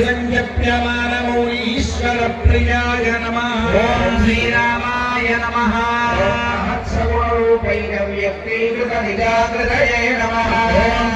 సంజప్యమానమౌరీశ్వర ప్రియాయ నమ. ఓం శ్రీరామాయ నమ. సగుణరూపైన వ్యక్తీకృత నిజాకృతయే నమ. ఓం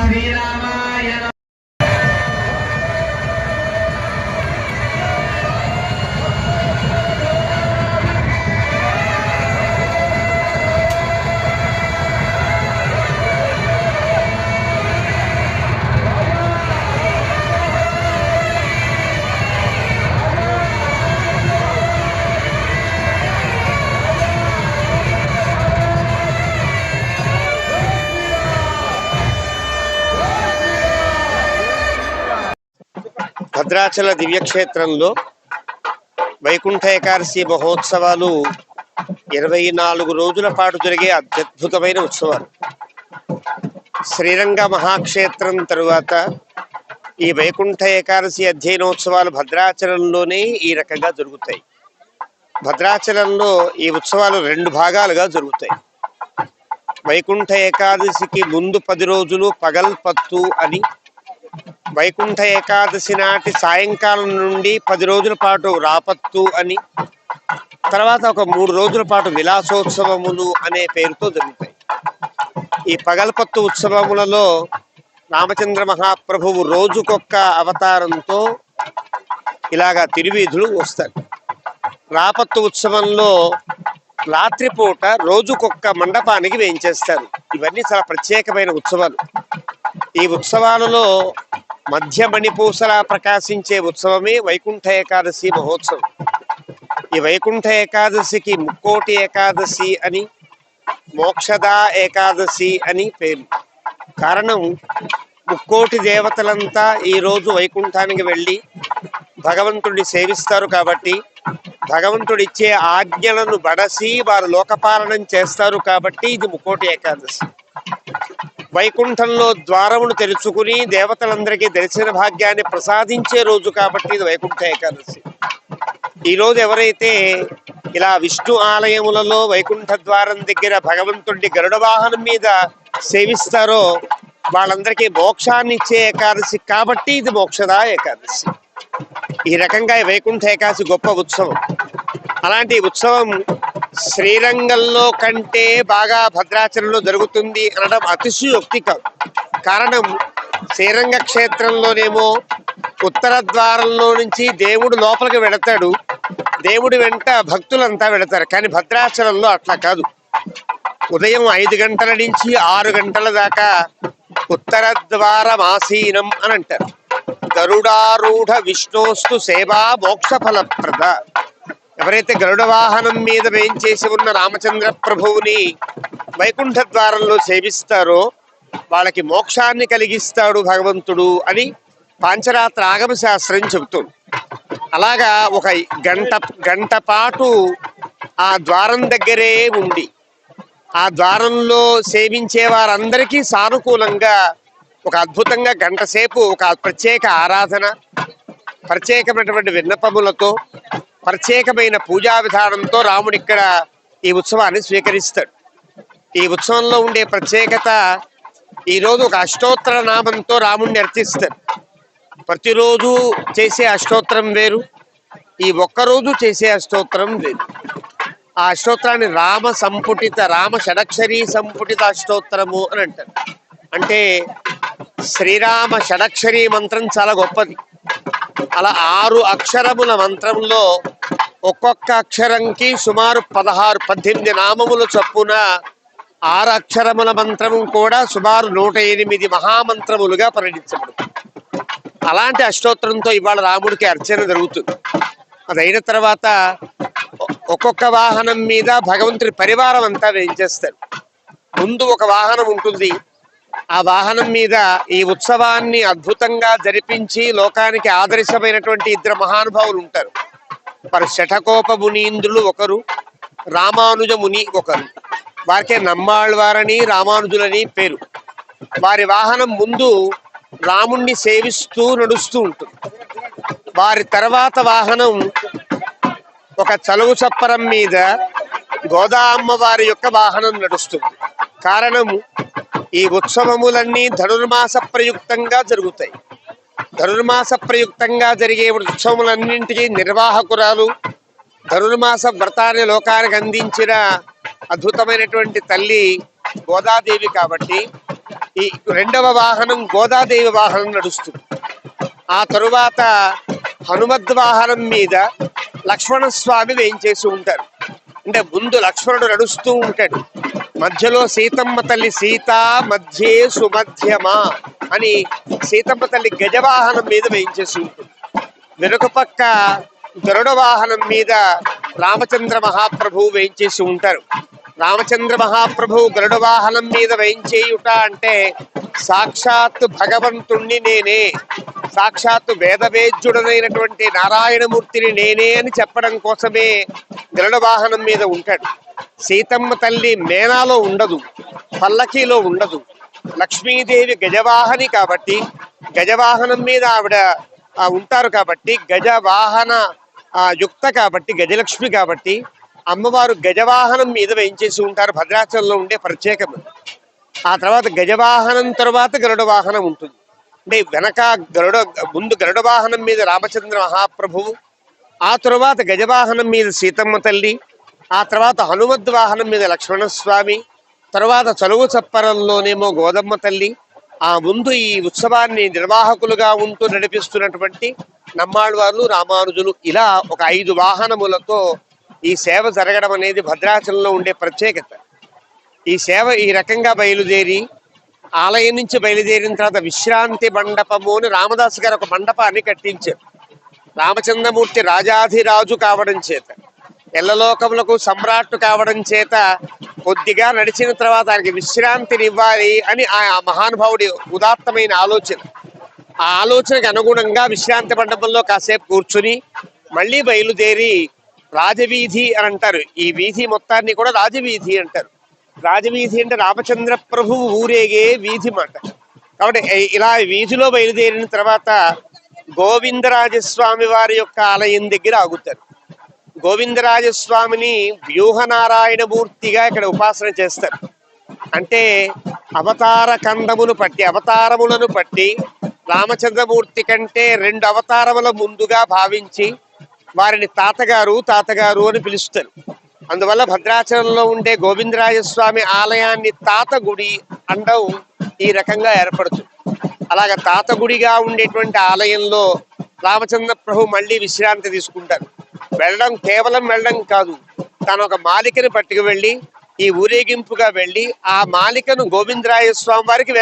భద్రాచల దివ్యక్షేత్రంలో వైకుంఠ ఏకాదశి మహోత్సవాలు ఇరవై నాలుగు రోజుల పాటు జరిగే అత్యద్భుతమైన ఉత్సవాలు. శ్రీరంగ మహాక్షేత్రం తరువాత ఈ వైకుంఠ ఏకాదశి అధ్యయనోత్సవాలు భద్రాచలంలోనే ఈ రకంగా జరుగుతాయి. భద్రాచలంలో ఈ ఉత్సవాలు రెండు భాగాలుగా జరుగుతాయి. వైకుంఠ ఏకాదశికి ముందు పది రోజులు పగల్పత్తు అని వైకుంఠ ఏకాదశి నాటి సాయంకాలం నుండి పది రోజుల పాటు రాపత్తు అని తర్వాత ఒక మూడు రోజుల పాటు విలాసోత్సవములు అనే పేరుతో జరుగుతాయి. ఈ పగల్పత్తు ఉత్సవములలో రామచంద్ర మహాప్రభువు రోజుకొక్క అవతారంతో ఇలాగా తిరువీధులు వస్తారు రాపత్తు ఉత్సవంలో రాత్రిపూట రోజుకొక్క మండపానికి వేయించేస్తారు. ఇవన్నీ చాలా ప్రత్యేకమైన ఉత్సవాలు. ఈ ఉత్సవాలలో మధ్య మణిపూసలా ప్రకాశించే ఉత్సవమే వైకుంఠ ఏకాదశి మహోత్సవం. ఈ వైకుంఠ ఏకాదశికి ముక్కోటి ఏకాదశి అని మోక్షదా ఏకాదశి అని పేరు. కారణం ముక్కోటి దేవతలంతా ఈ రోజు వైకుంఠానికి వెళ్ళి భగవంతుడిని సేవిస్తారు కాబట్టి భగవంతుడిచ్చే ఆజ్ఞలను బడసి వారు లోకపాలనం చేస్తారు కాబట్టి ఇది ముక్కోటి ఏకాదశి. వైకుంఠంలో ద్వారమును తెరుచుకుని దేవతలందరికీ దర్శన భాగ్యాన్ని ప్రసాదించే రోజు కాబట్టి ఇది వైకుంఠ ఏకాదశి. ఈ రోజు ఎవరైతే ఇలా విష్ణు ఆలయములలో వైకుంఠ ద్వారం దగ్గర భగవంతుడి గరుడ వాహనం మీద సేవిస్తారో వాళ్ళందరికీ మోక్షాన్ని ఇచ్చే ఏకాదశి కాబట్టి ఇది మోక్షదా ఏకాదశి. ఈ రకంగా వైకుంఠ ఏకాదశి గొప్ప ఉత్సవం. అలాంటి ఉత్సవం శ్రీరంగంలో కంటే బాగా భద్రాచలంలో జరుగుతుంది అనడం అతిశయోక్తి కాదు కారణం శ్రీరంగ క్షేత్రంలోనేమో ఉత్తర ద్వారంలో నుంచి దేవుడు లోపలికి వెళతాడు. దేవుడి వెంట భక్తులంతా వెళతారు. కానీ భద్రాచలంలో అట్లా కాదు. ఉదయం ఐదు గంటల నుంచి ఆరు గంటల దాకా ఉత్తర ద్వారం ఆసీనం అని అంటారు. గరుడారూఢ విష్ణోస్తు సేవా మోక్ష ఫలప్రద. ఎవరైతే గరుడ వాహనం మీద వేయించేసి ఉన్న రామచంద్ర ప్రభువుని వైకుంఠ ద్వారంలో సేవిస్తారో వాళ్ళకి మోక్షాన్ని కలిగిస్తాడు భగవంతుడు అని పాంచరాత్ర ఆగమ శాస్త్రం చెబుతుంది. అలాగా ఒక గంట గంట పాటు ఆ ద్వారం దగ్గరే ఉండి ఆ ద్వారంలో సేవించే వారందరికీ సానుకూలంగా ఒక అద్భుతంగా గంట సేపు ఒక ప్రత్యేక ఆరాధన ప్రత్యేకమైనటువంటి విన్నపములతో ప్రత్యేకమైన పూజా విధానంతో రాముడు ఇక్కడ ఈ ఉత్సవాన్ని స్వీకరిస్తాడు. ఈ ఉత్సవంలో ఉండే ప్రత్యేకత ఈరోజు ఒక అష్టోత్తర నామంతో రాముడిని అర్చిస్తారు. ప్రతిరోజు చేసే అష్టోత్తరం వేరు ఈ ఒక్కరోజు చేసే అష్టోత్తరం వేరు. ఆ అష్టోత్తరాన్ని రామ సంపుటిత రామ షడక్షరీ సంపుటిత అష్టోత్తరము అని అంటారు. అంటే శ్రీరామ షడక్షరీ మంత్రం చాలా గొప్పది. అలా ఆరు అక్షరముల మంత్రంలో ఒక్కొక్క అక్షరంకి సుమారు పదహారు పద్దెనిమిది నామముల చొప్పున ఆరు అక్షరముల మంత్రము కూడా సుమారు నూట ఎనిమిది మహామంత్రములుగా పరిణించబడుతుంది అలాంటి అష్టోత్తరంతో ఇవాళ రాముడికి అర్చన జరుగుతుంది. అది అయిన తర్వాత ఒక్కొక్క వాహనం మీద భగవంతుడి పరివారం అంతా వేయించేస్తారు. ముందు ఒక వాహనం ఉంటుంది ఆ వాహనం మీద ఈ ఉత్సవాన్ని అద్భుతంగా జరిపించి లోకానికి ఆదర్శమైనటువంటి ఇద్దరు మహానుభావులు ఉంటారు. వారు శఠకోప మునీంద్రులు ఒకరు రామానుజ ముని ఒకరు. వారికే నమ్మాళ్వారని రామానుజులని పేరు. వారి వాహనం ముందు రాముణ్ణి సేవిస్తూ నడుస్తూ ఉంటుంది. వారి తర్వాత వాహనం ఒక చలువు చప్పరం మీద గోదా అమ్మవారి యొక్క వాహనం నడుస్తుంది. కారణం ఈ ఉత్సవములన్నీ ధనుర్మాస ప్రయుక్తంగా జరుగుతాయి. ధనుర్మాస ప్రయుక్తంగా జరిగే ఉత్సవములన్నింటికీ నిర్వాహకురాలు ధనుర్మాస వ్రతాన్ని లోకానికి అందించిన అద్భుతమైనటువంటి తల్లి గోదాదేవి కాబట్టి ఈ రెండవ వాహనం గోదాదేవి వాహనం నడుస్తుంది. ఆ తరువాత హనుమద్ వాహనం మీద లక్ష్మణ స్వామి వేయించేసి ఉంటారు. అంటే ముందు లక్ష్మణుడు నడుస్తూ ఉంటాడు. మధ్యలో సీతమ్మ తల్లి సీత మధ్యే సుమధ్యమా అని సీతమ్మ తల్లి గజవాహనం మీద వేయించేసి ఉంటుంది. వెనుక పక్క గరుడ వాహనం మీద రామచంద్ర మహాప్రభువు వేయించేసి ఉంటారు. రామచంద్ర మహాప్రభువు గరుడ వాహనం మీద వేయించేయుట అంటే సాక్షాత్ భగవంతుణ్ణి నేనే సాక్షాత్తు వేదవేద్యుడనైనటువంటి నారాయణమూర్తిని నేనే అని చెప్పడం కోసమే గరుడ వాహనం మీద ఉంటాడు. సీతమ్మ తల్లి మేనాలో ఉండదు పల్లకీలో ఉండదు. లక్ష్మీదేవి గజవాహని కాబట్టి గజవాహనం మీద ఆవిడ ఉంటారు కాబట్టి గజవాహన యుక్త కాబట్టి గజలక్ష్మి కాబట్టి అమ్మవారు గజవాహనం మీద వేయించేసి ఉంటారు భద్రాచలంలో ఉండే ప్రత్యేకం. ఆ తర్వాత గజవాహనం తర్వాత గరుడ వాహనం ఉంటుంది. అంటే వెనక గరుడ ముందు గరుడ వాహనం మీద రామచంద్ర మహాప్రభువు ఆ తర్వాత గజవాహనం మీద సీతమ్మ తల్లి ఆ తర్వాత హనుమద్ వాహనం మీద లక్ష్మణస్వామి తర్వాత చలువు చప్పరంలోనేమో గోదమ్మ తల్లి ఆ ముందు ఈ ఉత్సవాన్ని నిర్వాహకులుగా ఉంటూ నడిపిస్తున్నటువంటి నమ్మాళ్వార్లు రామానుజులు. ఇలా ఒక ఐదు వాహనములతో ఈ సేవ జరగడం అనేది భద్రాచలంలో ఉండే ప్రత్యేకత. ఈ సేవ ఈ రకంగా బయలుదేరి ఆలయం నుంచి బయలుదేరిన తర్వాత విశ్రాంతి మండపము అని రామదాస్ గారు ఒక మండపాన్ని కట్టించారు. రామచంద్రమూర్తి రాజాధిరాజు కావడం చేత. ఎల్లలోకములకు సమ్రాట్టు కావడం చేత కొద్దిగా నడిచిన తర్వాత ఆయనకి విశ్రాంతినివ్వాలి అని ఆ మహానుభావుడి ఉదాత్తమైన ఆలోచన. ఆ ఆలోచనకు అనుగుణంగా విశ్రాంతి మండపంలో కాసేపు కూర్చుని మళ్ళీ బయలుదేరి రాజవీధి అని అంటారు. ఈ వీధి మొత్తాన్ని కూడా రాజవీధి అంటారు. రాజవీధి అంటే రామచంద్ర ప్రభువు ఊరేగే వీధి మాట. కాబట్టి ఇలా వీధిలో బయలుదేరిన తర్వాత గోవిందరాజస్వామి వారి యొక్క ఆలయం దగ్గర ఆగుతారు. గోవిందరాజస్వామిని వ్యూహనారాయణ మూర్తిగా ఇక్కడ ఉపాసన చేస్తారు. అంటే అవతార కందమును పట్టి అవతారములను పట్టి రామచంద్రమూర్తి కంటే రెండు అవతారముల ముందుగా భావించి వారిని తాతగారు తాతగారు అని పిలుస్తారు. అందువల్ల భద్రాచలంలో ఉండే గోవిందరాజస్వామి ఆలయాన్ని తాత గుడి అండం ఈ రకంగా ఏర్పడుతుంది. అలాగ తాత గుడిగా ఉండేటువంటి ఆలయంలో రామచంద్ర ప్రభు మళ్ళీ విశ్రాంతి తీసుకుంటారు. వెళ్ళడం కేవలం వెళ్ళడం కాదు. తన ఒక మాలికని పట్టుకు వెళ్ళి ఈ ఊరేగింపుగా వెళ్ళి ఆ మాలికను గోవిందరాయ స్వామి వారికి